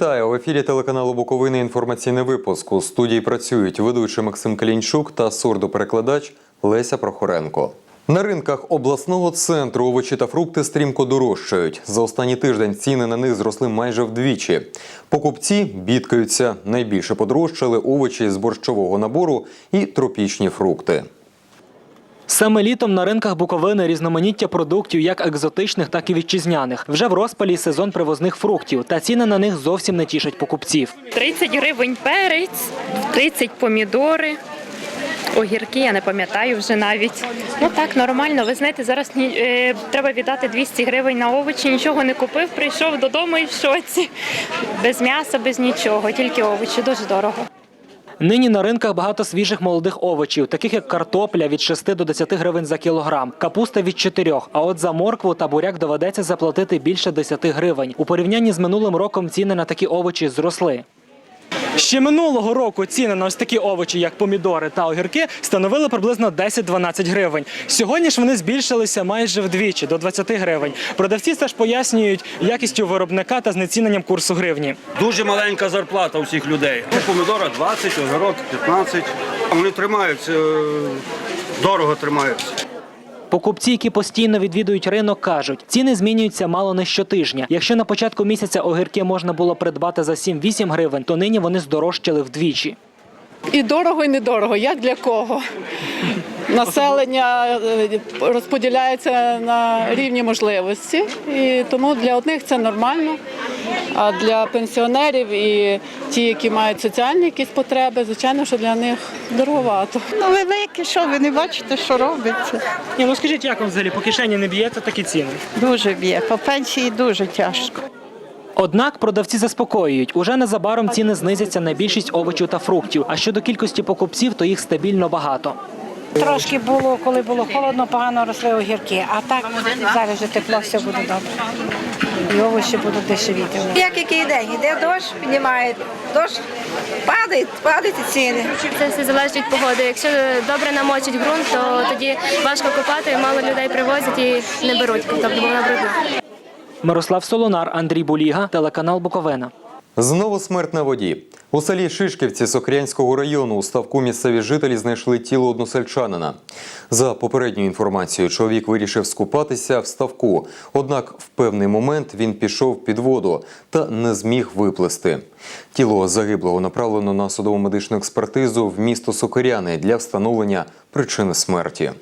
Вітаю в ефірі телеканалу Буковини. Інформаційний випуск. У студії працюють ведучий Максим Калінчук та сурдоперекладач Леся Прохоренко. На ринках обласного центру овочі та фрукти стрімко дорожчають. За останній тиждень ціни на них зросли майже вдвічі. Покупці бідкаються. Найбільше подорожчали овочі з борщового набору і тропічні фрукти. Саме літом на ринках Буковини різноманіття продуктів, як екзотичних, так і вітчизняних. Вже в розпалі сезон привозних фруктів, та ціни на них зовсім не тішать покупців. 30 гривень перець, 30 помідори. Огірки, я не пам'ятаю вже навіть. Ну так, нормально. Ви знаєте, зараз е, треба віддати 200 гривень на овочі, нічого не купив, прийшов додому і в шоці. Без м'яса, без нічого, тільки овочі, дуже дорого. Нині на ринках багато свіжих молодих овочів, таких як картопля від 6 до 10 гривень за кілограм, капуста від 4, а от за моркву та буряк доведеться заплатити більше 10 гривень. У порівнянні з минулим роком ціни на такі овочі зросли. Ще минулого року ціни на ось такі овочі, як помідори та огірки, становили приблизно 10-12 гривень. Сьогодні ж вони збільшилися майже вдвічі до 20 гривень. Продавці теж пояснюють якістю виробника та знеціненням курсу гривні. Дуже маленька зарплата у всіх людей. Ну, Помідора 20, огірок 15. Вони тримаються, е, дорого тримаються. Покупці, які постійно відвідують ринок, кажуть, ціни змінюються мало не щотижня. Якщо на початку місяця огірки можна було придбати за 7-8 гривень, то нині вони здорожчали вдвічі. І дорого, і недорого. Як для кого? Населення е, розподіляється на рівні можливості, і тому для одних це нормально. А для пенсіонерів і ті, які мають соціальні якісь потреби, звичайно, що для них дороговато. Ну, великі, що ви не бачите, що робиться. Ні, ну скажіть, як вам взагалі по кишені не б'ється такі ціни? Дуже б'є. По пенсії дуже тяжко. Однак продавці заспокоюють, уже незабаром ціни знизяться на більшість овочів та фруктів. А щодо кількості покупців, то їх стабільно багато. Трошки було, коли було холодно, погано росли огірки. А так зараз вже тепло, все буде добре. І овочі будуть дешевіти. Як який день? Іде дощ, піднімає дощ, падає, падають і ціни. Це все залежить від погоди. Якщо добре намочить ґрунт, то тоді важко копати, мало людей привозять і не беруть, тобто вона брудна. Мирослав Солонар, Андрій Буліга, телеканал Буковина. Знову смерть на воді. У селі Шишківці Сокрянського району у ставку місцеві жителі знайшли тіло односельчанина. За попередньою інформацією, чоловік вирішив скупатися в ставку. Однак в певний момент він пішов під воду та не зміг виплисти. Тіло загиблого направлено на судово медичну експертизу в місто Сокиряни для встановлення причини смерті.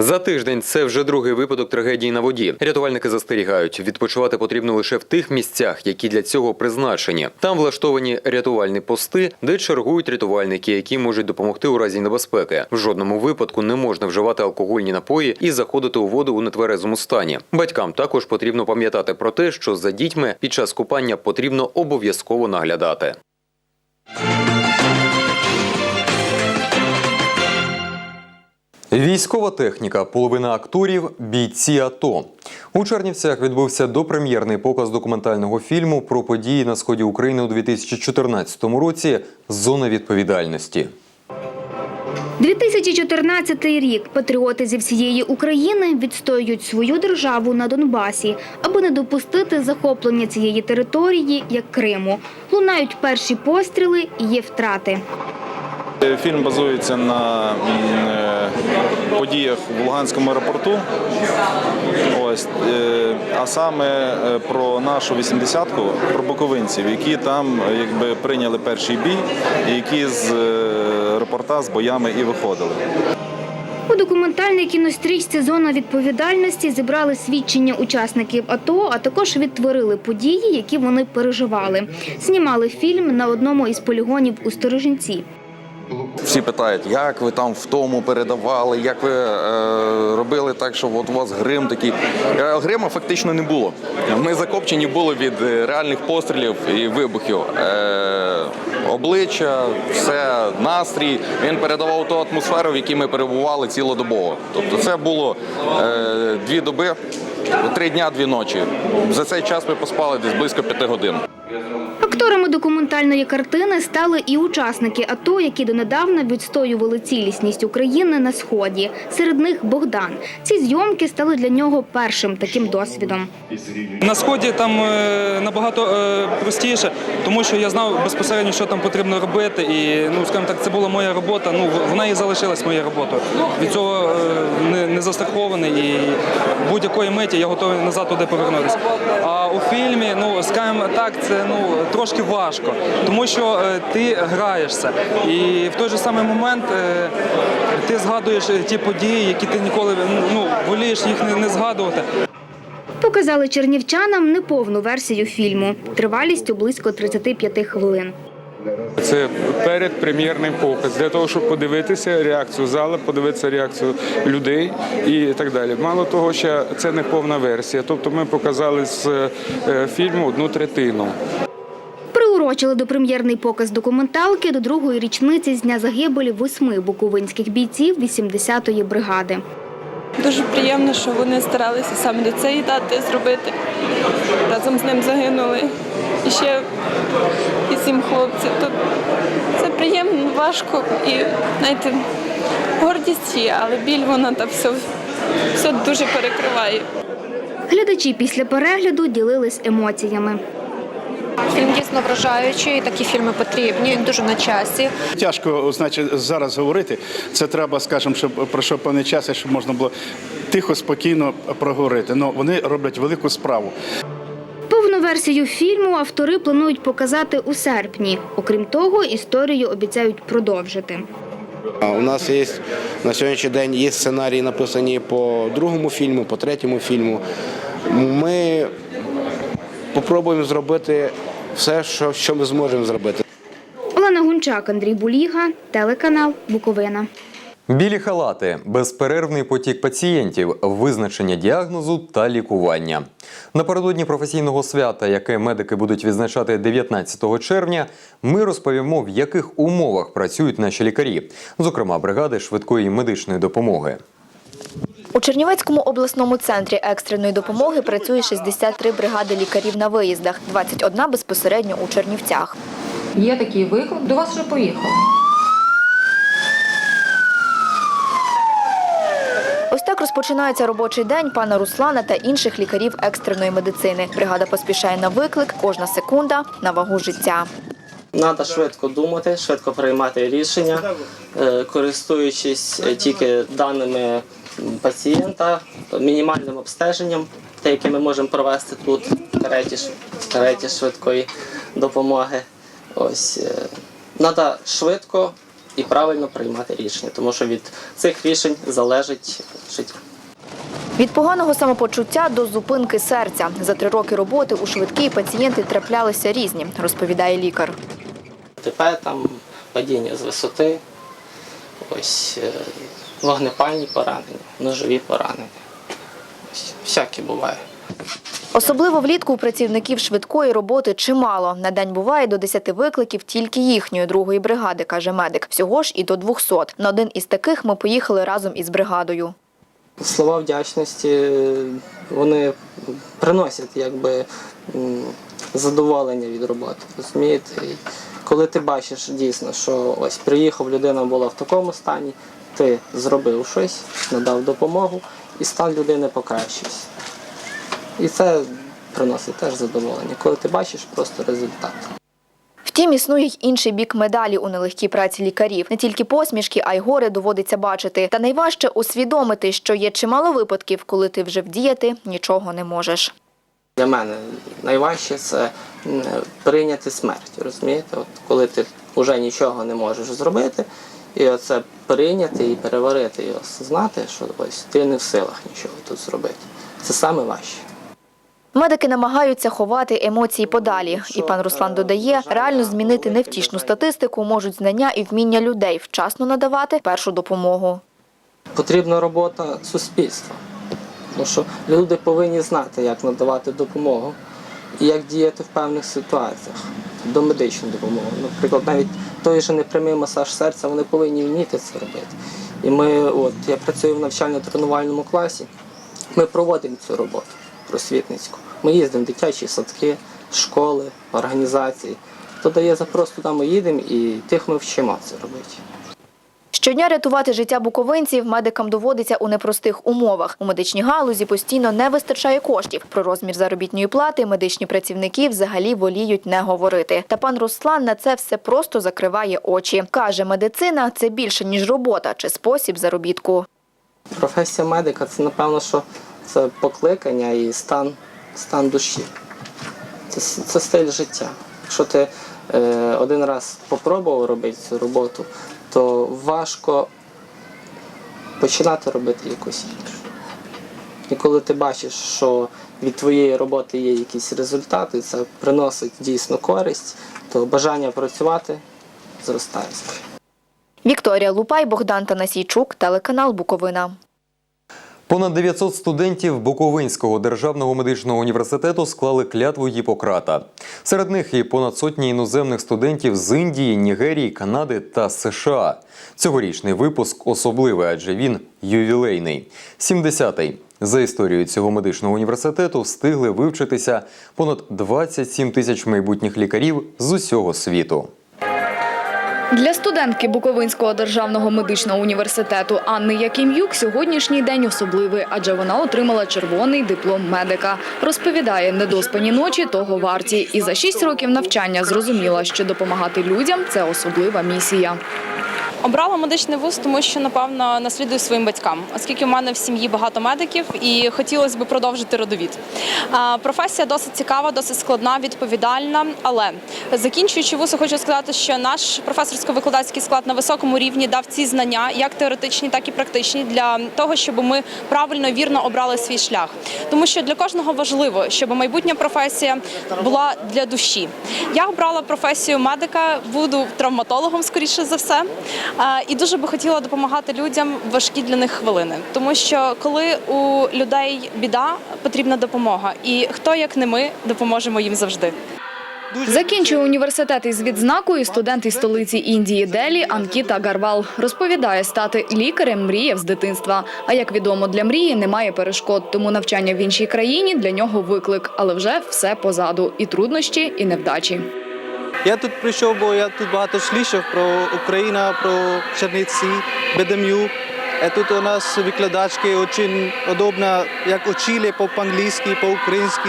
За тиждень це вже другий випадок трагедії на воді. Рятувальники застерігають, відпочивати потрібно лише в тих місцях, які для цього призначені. Там влаштовані рятувальні пости, де чергують рятувальники, які можуть допомогти у разі небезпеки. В жодному випадку не можна вживати алкогольні напої і заходити у воду у нетверезому стані. Батькам також потрібно пам'ятати про те, що за дітьми під час купання потрібно обов'язково наглядати. Військова техніка, половина акторів, бійці АТО. У Чернівцях відбувся допрем'єрний показ документального фільму про події на сході України у 2014 році Зона відповідальності. 2014 рік патріоти зі всієї України відстоюють свою державу на Донбасі, аби не допустити захоплення цієї території як Криму. Лунають перші постріли і є втрати. Фільм базується на е, подіях в Луганському аеропорту. Ось, е, а саме е, про нашу 80-ку, про буковинців, які там якби прийняли перший бій, і які з аеропорта з боями і виходили. У документальній кінострічці Зона відповідальності зібрали свідчення учасників АТО, а також відтворили події, які вони переживали. Знімали фільм на одному із полігонів у Сторожинці. Всі питають, як ви там в тому передавали, як ви е, робили так, щоб от у вас грим такий. Е, Грима фактично не було. Ми закопчені були від е, реальних пострілів і вибухів. Е, обличчя, все, настрій. Він передавав ту атмосферу, в якій ми перебували цілодобово. Тобто це було е, дві доби, три дня, дві ночі. За цей час ми поспали десь близько п'яти годин. Акторами документальної картини стали і учасники АТО, які донедавна відстоювали цілісність України на сході. Серед них Богдан. Ці зйомки стали для нього першим таким досвідом. На сході там е, набагато е, простіше, тому що я знав безпосередньо, що там потрібно робити. І ну, скажімо так, це була моя робота. Ну вона і залишилась моєю роботою. Від цього е, не, не застрахований і будь-якої миті я готовий назад туди повернутися. А у фільмі, ну скажімо так, це ну трошки важко, тому що е, ти граєшся, і в той же самий момент е, ти згадуєш е, ті події, які ти ніколи ну волієш їх не, не згадувати. Показали чернівчанам неповну версію фільму тривалістю близько 35 хвилин. Це передпрем'єрний показ для того, щоб подивитися реакцію зали, подивитися реакцію людей і так далі. Мало того, що це не повна версія. Тобто ми показали з фільму одну третину. Приурочили до прем'єрний показ документалки до другої річниці з дня загибелі восьми буковинських бійців 80-ї бригади. Дуже приємно, що вони старалися саме до цієї дати зробити. Разом з ним загинули і ще і сім хлопців. То це приємно, важко і знаєте, гордість є, але біль вона та все, все дуже перекриває. Глядачі після перегляду ділились емоціями. Фільм дійсно вражаючий, такі фільми потрібні, дуже на часі. Тяжко, значить, зараз говорити. Це треба, скажімо, щоб пройшов певний час, щоб можна було тихо, спокійно проговорити. Ну вони роблять велику справу. Повну версію фільму автори планують показати у серпні. Окрім того, історію обіцяють продовжити. У нас є на сьогоднішній день є сценарії написані по другому фільму, по третьому фільму. Ми спробуємо зробити все, що, що ми зможемо зробити. Олена Гунчак, Андрій Буліга, телеканал Буковина. Білі халати, безперервний потік пацієнтів, визначення діагнозу та лікування. Напередодні професійного свята, яке медики будуть відзначати 19 червня, ми розповімо, в яких умовах працюють наші лікарі, зокрема бригади швидкої медичної допомоги. У Чернівецькому обласному центрі екстреної допомоги працює 63 бригади лікарів на виїздах, 21 безпосередньо у Чернівцях. Є такий виклик, до вас вже поїхали. Ось так розпочинається робочий день пана Руслана та інших лікарів екстреної медицини. Бригада поспішає на виклик, кожна секунда на вагу життя. Треба швидко думати, швидко приймати рішення, е, користуючись е, тільки даними пацієнта, мінімальним обстеженням, те, яке ми можемо провести тут, в кареті, в кареті швидкої допомоги. Ось треба швидко і правильно приймати рішення, тому що від цих рішень залежить життя. Від поганого самопочуття до зупинки серця. За три роки роботи у швидкій пацієнти траплялися різні, розповідає лікар. ТП, там падіння з висоти, ось е, вогнепальні поранення, ножові поранення. Ось, всяке буває. Особливо влітку у працівників швидкої роботи чимало. На день буває до 10 викликів тільки їхньої другої бригади, каже медик. Всього ж і до 200. На один із таких ми поїхали разом із бригадою. Слова вдячності вони приносять якби задоволення від роботи. Розумієте? І коли ти бачиш дійсно, що ось приїхав, людина була в такому стані, ти зробив щось, надав допомогу, і стан людини покращився. І це приносить теж задоволення, коли ти бачиш просто результат. Втім, існує й інший бік медалі у нелегкій праці лікарів. Не тільки посмішки, а й горе доводиться бачити. Та найважче усвідомити, що є чимало випадків, коли ти вже вдіяти нічого не можеш. Для мене найважче це прийняти смерть. Розумієте? От коли ти вже нічого не можеш зробити, і оце прийняти і переварити, і осознати, що ось ти не в силах нічого тут зробити. Це саме важче. Медики намагаються ховати емоції подалі. І пан Руслан додає, реально змінити невтішну статистику можуть знання і вміння людей вчасно надавати першу допомогу. Потрібна робота суспільства. Тому що люди повинні знати, як надавати допомогу і як діяти в певних ситуаціях до медичної допомоги. Наприклад, навіть той же непрямий масаж серця, вони повинні вміти це робити. І ми, от я працюю в навчально-тренувальному класі, ми проводимо цю роботу просвітницьку. Ми їздимо в дитячі садки, школи, організації. То дає запрос туди ми їдемо і тих ми вчимо це робити. Щодня рятувати життя буковинців медикам доводиться у непростих умовах. У медичній галузі постійно не вистачає коштів. Про розмір заробітної плати медичні працівники взагалі воліють не говорити. Та пан Руслан на це все просто закриває очі. Каже, медицина це більше ніж робота чи спосіб заробітку. Професія медика це напевно, що це покликання і стан, стан душі. Це, це стиль життя. Якщо ти е, один раз попробував робити цю роботу, то важко починати робити якусь іншу. І коли ти бачиш, що від твоєї роботи є якісь результати, це приносить дійсно користь, то бажання працювати зростає. Вікторія Лупай, Богдан Танасійчук, телеканал Буковина. Понад 900 студентів Буковинського державного медичного університету склали клятву Гіппократа. Серед них і понад сотні іноземних студентів з Індії, Нігерії, Канади та США. Цьогорічний випуск особливий, адже він ювілейний. 70-й. За історією цього медичного університету встигли вивчитися понад 27 тисяч майбутніх лікарів з усього світу. Для студентки Буковинського державного медичного університету Анни Яким'юк сьогоднішній день особливий, адже вона отримала червоний диплом медика. Розповідає, недоспані ночі того варті. І за шість років навчання зрозуміла, що допомагати людям це особлива місія. Обрала медичний вуз, тому що напевно наслідую своїм батькам, оскільки в мене в сім'ї багато медиків і хотілося б продовжити родовід. Професія досить цікава, досить складна, відповідальна. Але закінчуючи вуз, хочу сказати, що наш професорсько-викладацький склад на високому рівні дав ці знання, як теоретичні, так і практичні, для того, щоб ми правильно вірно обрали свій шлях. Тому що для кожного важливо, щоб майбутня професія була для душі. Я обрала професію медика, буду травматологом, скоріше за все. І дуже би хотіла допомагати людям в важкі для них хвилини, тому що коли у людей біда, потрібна допомога, і хто як не ми допоможемо їм завжди. Закінчує університет із відзнакою студент із столиці Індії Делі Анкіта Гарвал. Розповідає, стати лікарем мріяв з дитинства. А як відомо, для мрії немає перешкод, тому навчання в іншій країні для нього виклик. Але вже все позаду і труднощі, і невдачі. Я тут прийшов, бо я тут багато слухав про Україну, про Черниці, БДМЮ. Е, Тут у нас викладачки дуже удобно, як учили по-англійськи, по-українськи.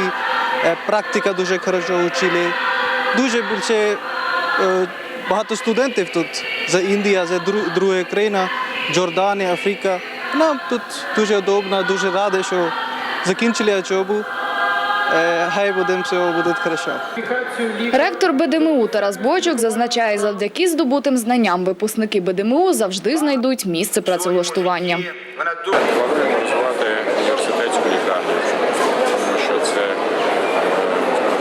Е, Практика дуже хорошо учили. Дуже більше е, багато студентів тут за Індія, за дру- друга країна, Джорданія, Африка. Нам тут дуже удобно, дуже радий, що закінчили учебу. Е, Хай цього все буде хорошо. Ректор БДМУ Тарас Бойчук зазначає, завдяки здобутим знанням випускники БДМУ завжди знайдуть місце працевлаштування. Плануємо розвивати університетську лікарню, тому що це е,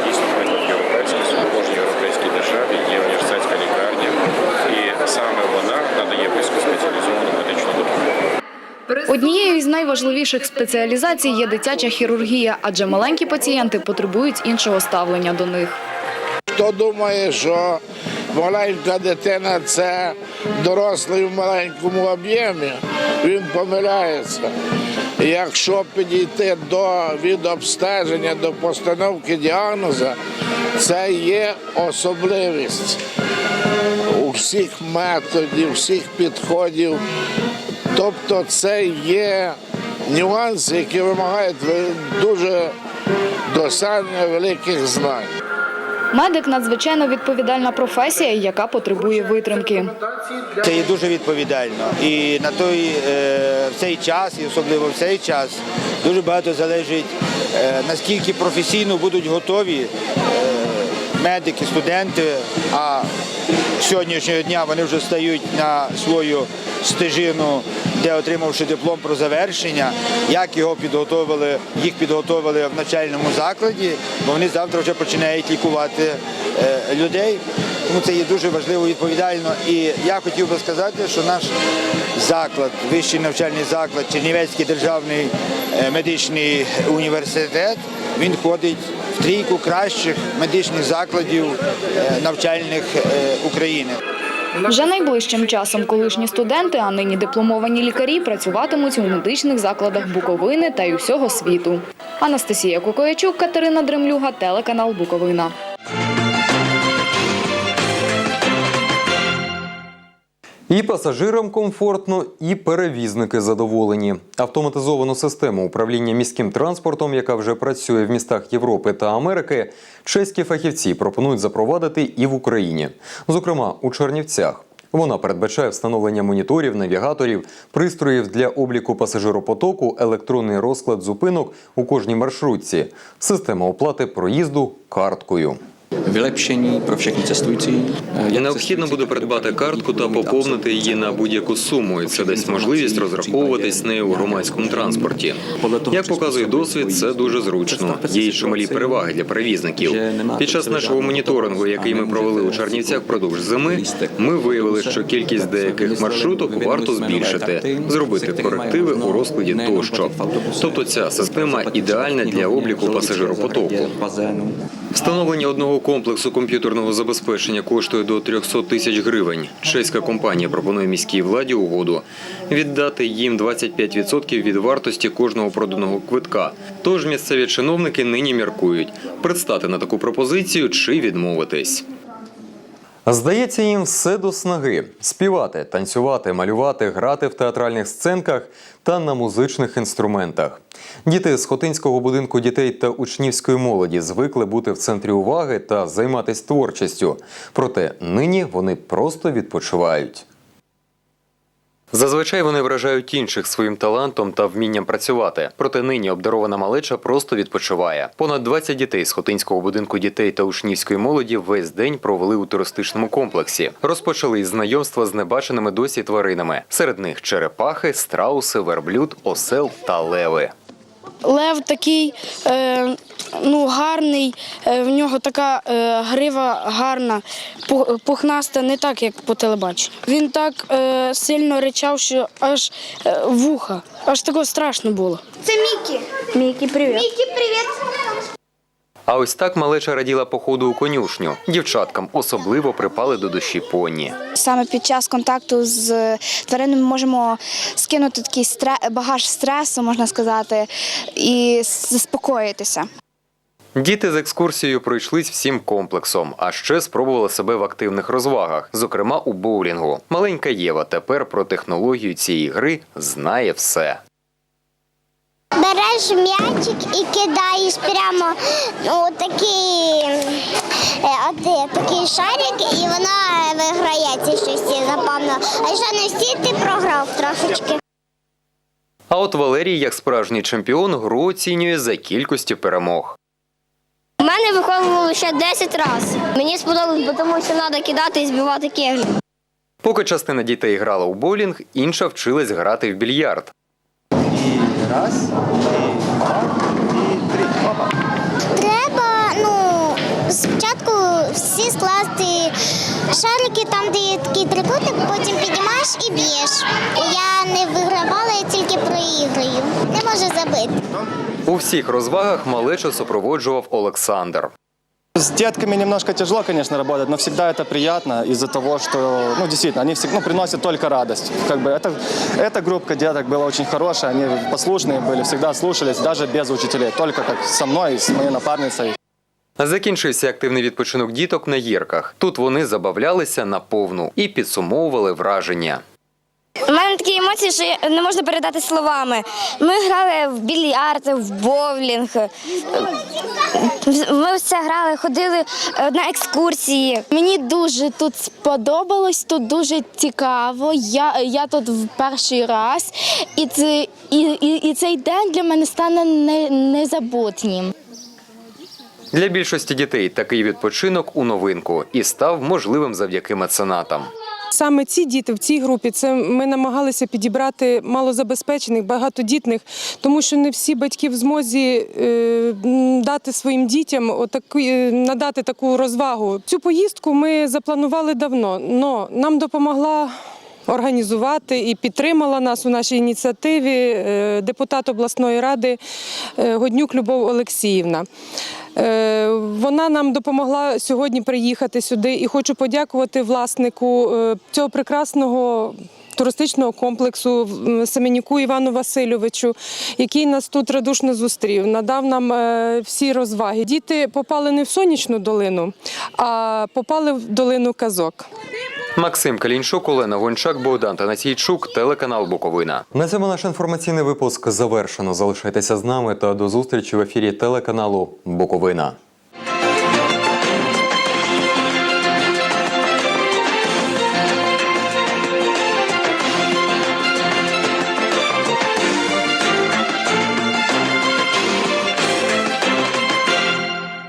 дійсно приклад європейський, в кожній європейській державі є університетська лікарня, і саме вона надає високоспеціалізовану медичну допомогу. Однією із найважливіших спеціалізацій є дитяча хірургія, адже маленькі пацієнти потребують іншого ставлення до них. Хто думає, що маленька дитина це дорослий в маленькому об'ємі, він помиляється. Якщо підійти до від обстеження до постановки діагнозу, це є особливість усіх методів, всіх підходів. Тобто це є нюанси, які вимагають дуже досягнення великих знань. Медик надзвичайно відповідальна професія, яка потребує витримки. Це є дуже відповідально. І на той е, в цей час, і особливо в цей час, дуже багато залежить, е, наскільки професійно будуть готові е, медики, студенти. А сьогоднішнього дня вони вже стають на свою стежину, де отримавши диплом про завершення, як його підготовили, їх підготовили в навчальному закладі, бо вони завтра вже починають лікувати е, людей. Тому це є дуже важливо і відповідально. І я хотів би сказати, що наш заклад, вищий навчальний заклад, Чернівецький державний е, медичний університет, він входить в трійку кращих медичних закладів е, навчальних України. Вже найближчим часом колишні студенти, а нині дипломовані лікарі, працюватимуть у медичних закладах Буковини та й усього світу. Анастасія Кукоячук, Катерина Дремлюга, телеканал Буковина. І пасажирам комфортно, і перевізники задоволені. Автоматизовану систему управління міським транспортом, яка вже працює в містах Європи та Америки, чеські фахівці пропонують запровадити і в Україні, зокрема у Чернівцях. Вона передбачає встановлення моніторів, навігаторів, пристроїв для обліку пасажиропотоку, електронний розклад зупинок у кожній маршрутці, система оплати проїзду карткою. Vylepšení pro všechny cestující. Необхідно буде придбати картку та поповнити її на будь-яку суму. І це дасть можливість розраховуватись нею у громадському транспорті. Як показує досвід, це дуже зручно. Є й чималі переваги для перевізників. Під час нашого моніторингу, який ми провели у Чернівцях впродовж зими, ми виявили, що кількість деяких маршруток варто збільшити, зробити корективи у розкладі тощо. Тобто ця система ідеальна для обліку пасажиропотоку. Встановлення одного комплексу комп'ютерного забезпечення коштує до 300 тисяч гривень. Чеська компанія пропонує міській владі угоду віддати їм 25% від вартості кожного проданого квитка. Тож місцеві чиновники нині міркують предстати на таку пропозицію чи відмовитись. Здається, їм все до снаги: співати, танцювати, малювати, грати в театральних сценках та на музичних інструментах. Діти з Хотинського будинку дітей та учнівської молоді звикли бути в центрі уваги та займатися творчістю. Проте нині вони просто відпочивають. Зазвичай вони вражають інших своїм талантом та вмінням працювати. Проте нині обдарована малеча просто відпочиває. Понад 20 дітей з Хотинського будинку дітей та учнівської молоді весь день провели у туристичному комплексі. Розпочали із знайомства з небаченими досі тваринами. Серед них черепахи, страуси, верблюд, осел та леви. Лев такий е, ну, гарний, е, в нього така е, грива гарна, пухнаста, не так, як по телебаченню. Він так е, сильно ричав, що аж е, вуха, аж такого страшно було. Це Мікі. Мікі, привіт. Мікі, привіт. А ось так малеча раділа походу у конюшню. Дівчаткам особливо припали до душі поні. Саме під час контакту з тваринами ми можемо скинути такий стре- багаж стресу, можна сказати, і заспокоїтися. Діти з екскурсією пройшлись всім комплексом, а ще спробували себе в активних розвагах, зокрема у боулінгу. Маленька Єва тепер про технологію цієї гри знає все. Береш м'ячик і кидаєш прямо у такий, е, от, е, такий шарик, і вона виграє ці щось запевно. А якщо не всі, ти програв трошечки. А от Валерій, як справжній чемпіон, гру оцінює за кількістю перемог. У мене виходило лише 10 разів. Мені сподобалось, бо тому що треба кидати і збивати кеглі. Поки частина дітей грала у боулінг, інша вчилась грати в більярд. Треба ну, спочатку всі скласти шарики там, де є такий трикутник, потім піднімаєш і б'єш. Я не вигравала, я тільки проіграю. Не можу забити. У всіх розвагах малечу супроводжував Олександр. С детками немножко тяжело, конечно, работать, но всегда это приятно из-за того, что, ну, действительно, они всегда ну, приносят только радость. Как бы это, эта группа деток была очень хорошая, они послушные были, всегда слушались, даже без учителей, только как со мной и с моей напарницей. Закінчився активний відпочинок діток на гірках. Тут вони забавлялися на повну і підсумовували враження. У мене такі емоції, що не можна передати словами. Ми грали в більярд, в боулінг. Ми все грали, ходили на екскурсії. Мені дуже тут сподобалось, тут дуже цікаво. Я, я тут в перший раз, і, це, і, і, і цей день для мене стане не, незабутнім. Для більшості дітей такий відпочинок у новинку і став можливим завдяки меценатам. Саме ці діти в цій групі це ми намагалися підібрати малозабезпечених, багатодітних, тому що не всі батьки в змозі е, дати своїм дітям отаку, е, надати таку розвагу. Цю поїздку ми запланували давно, але нам допомогла. Організувати і підтримала нас у нашій ініціативі е, депутат обласної ради е, Годнюк Любов Олексіївна. Е, Вона нам допомогла сьогодні приїхати сюди і хочу подякувати власнику цього прекрасного туристичного комплексу Семенюку Івану Васильовичу, який нас тут радушно зустрів, надав нам всі розваги. Діти попали не в сонячну долину, а попали в долину казок. Максим Калінчук, Олена Гончак, Богдан Танасійчук, телеканал Буковина. На цьому наш інформаційний випуск завершено. Залишайтеся з нами та до зустрічі в ефірі телеканалу Буковина.